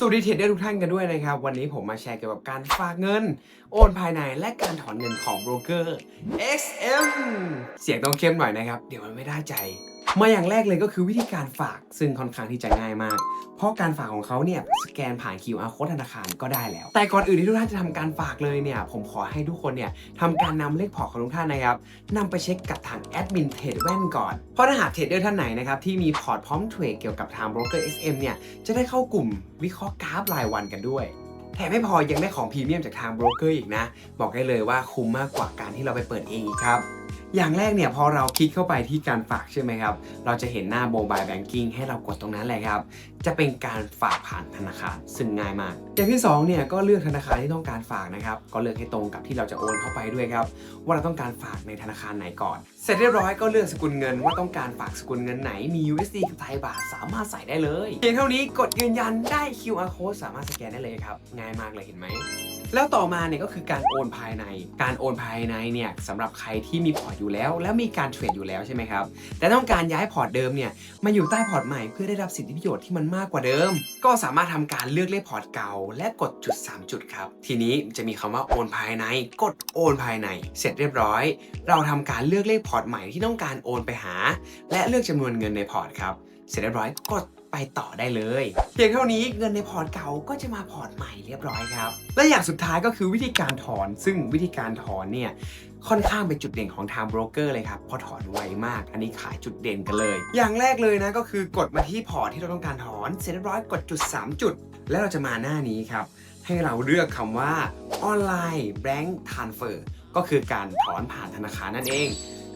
สวัสดีเทรดเดอร์ทุกท่านกันด้วยนะครับ วันนี้ผมมาแชร์เกี่ยวกับการฝากเงิน โอนภายในและการถอนเงินของโบรกเกอร์ XM เสียงต้องเข้มหน่อยนะครับ เดี๋ยวมันไม่ได้ใจ มาอย่างแรกเลยก็คือวิธีการฝากซึ่งค่อนข้างที่จะง่ายมาก เพราะการฝากของเขาเนี่ยสแกนผ่าน QR code ธนาคารก็ได้แล้ว แต่ก่อนอื่นที่ทุกท่านจะทำการฝากเลยเนี่ยผมขอให้ทุกคนเนี่ยทำการนำเลขพอร์ตของทุกท่านนะครับนำไปเช็คกับทางแอดมินเทรดแว่นก่อน เพราะถ้าหากเทรดเดอร์ท่านไหนนะครับที่มีพอร์ตพร้อมเทรดเกี่ยวกับทางโบรกเกอร์ SM เนี่ยจะได้เข้ากลุ่มวิเคราะห์กราฟรายวันกันด้วยแถมไม่พอยังได้ของพรีเมียมจากทางโบรกเกอร์อีกนะ บอกได้เลยว่าคุ้มมากกว่าการที่เราไปเปิดเองครับ อย่างแรกเนี่ยพอเราคลิกเข้าไปที่การฝากใช่ไหมครับ เราจะเห็นหน้าโมบายแบงกิ้งให้เรากดตรงนั้นเลยครับ จะเป็นการฝากผ่านธนาคารซึ่งง่ายมาก อย่างที่2เนี่ยก็เลือกธนาคารที่ต้องการฝากนะครับ ก็เลือกให้ตรงกับที่เราจะโอนเข้าไปด้วยครับ ว่าเราต้องการฝากในธนาคารไหนก่อน เสร็จเรียบร้อยก็เลือกสกุลเงินว่าต้องการฝากสกุลเงินไหนมี USD กับไทยบาทสามารถใส่ได้เลยเพียงเท่านี้กดยืนยันได้ QR code สามารถสแกนได้เลยครับง่ายมากเลยเห็นไหม แล้วต่อมาเนี่ยก็คือการโอนภายใน การโอนภายในเนี่ยสำหรับใครที่มีพอร์ตอยู่แล้ว แล้วมีการเทรดอยู่แล้วใช่ไหมครับ แต่ต้องการย้ายพอร์ตเดิมเนี่ยมาอยู่ใต้พอร์ตใหม่เพื่อได้รับสิทธิประโยชน์ที่มันมากกว่าเดิม ก็สามารถทำการเลือกเลขพอร์ตเก่า และกดจุด 3 จุดครับ ทีนี้จะมีคำว่าโอนภายใน กดโอนภายใน เสร็จเรียบร้อย เราทำการเลือกเลขพอร์ตใหม่ที่ต้องการโอนไปหา และเลือกจำนวนเงินในพอร์ตครับ เสร็จเรียบร้อยกด ต่อได้เลย เพียงเท่านี้เงินในพอร์ตเก่าก็จะมาพอร์ตใหม่เรียบร้อยครับ และอย่างสุดท้ายก็คือวิธีการถอน ซึ่งวิธีการถอนเนี่ยค่อนข้างเป็นจุดเด่นของทางโบรกเกอร์เลยครับพราะถอนไวมาก อันนี้ขายจุดเด่นกันเลย อย่างแรกเลยนะก็คือกดมาที่พอร์ตที่เราต้องการถอน เสร็จเรียบร้อยกดจุด 3 จุด แล้วเราจะมาหน้านี้ครับ ให้เราเลือกคำว่าออนไลน์แบงค์ทรานเฟอร์ก็คือการถอนผ่านธนาคารนั่นเอง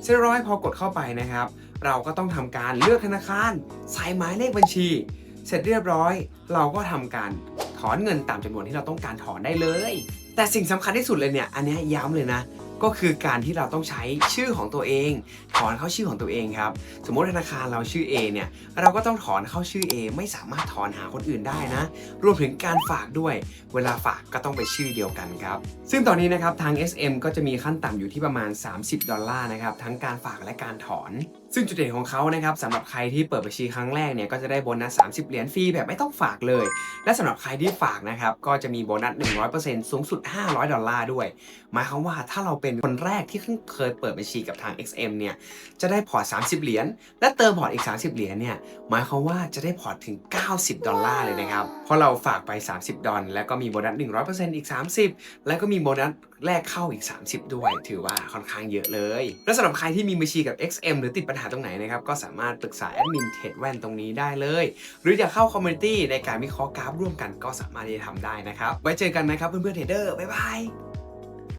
เสร็จเรียบร้อยพอกดเข้าไปนะครับ เราก็ต้องทำการเลือกธนาคาร ใส่หมายเลขบัญชี เสร็จเรียบร้อย เราก็ทำการถอนเงินตามจำนวนที่เราต้องการถอนได้เลย แต่สิ่งสำคัญที่สุดเลยเนี่ย อันนี้ยย้ำเลยนะ ก็คือการที่เราต้องใช้ชื่อของตัวเอง ถอนเข้าชื่อของตัวเองครับ สมมติธนาคารเราชื่อ A เนี่ย เราก็ต้องถอนเข้าชื่อ A ไม่สามารถถอนหาคนอื่นได้นะ รวมถึงการฝากด้วย เวลาฝากก็ต้องเป็นชื่อเดียวกันครับ ซึ่งตอนนี้นะครับทาง SM ก็จะมีขั้นต่ำอยู่ที่ประมาณ 30 ดอลลาร์นะครับ ทั้งการฝากและการถอน ซึ่งจุดเด่นของเขานะครับสำหรับใครที่เปิดบัญชีครั้งแรกเนี่ยก็จะได้โบนัส 30 เหรียญฟรีแบบไม่ต้องฝากเลย และสำหรับใครที่ฝากนะครับก็จะมีโบนัส 100%สูงสุด 500 ดอลลาร์ด้วย หมายความว่าถ้าเราเป็นคนแรกที่เพิ่งเคยเปิดบัญชีกับทาง XM เนี่ยจะได้พอร์ต 30 เหรียญและเติมพอร์ตอีก 30 เหรียญเนี่ยหมายความว่าจะได้พอร์ตถึง 90 ดอลลาร์เลยนะครับเพราะเราฝากไป 30 ดอลแล้วก็มีโบนัส 100%อีก 30 แล้วก็มีโบนัสแรกเข้าอีก 30 ด้วย ถือว่าค่อนข้างเยอะเลย และสำหรับใครที่มีบัญชีกับ XM หรือติดปัญหาตรงไหนนะครับก็สามารถปรึกษาแอดมินเทรดแว่นตรงนี้ได้เลย หรือจะเข้าคอมมูนิตี้ในการวิเคราะห์กราฟร่วมกันก็สามารถที่จะทำได้นะครับไว้เจอกันนะครับเพื่อนๆเทรดเดอร์บ๊ายบาย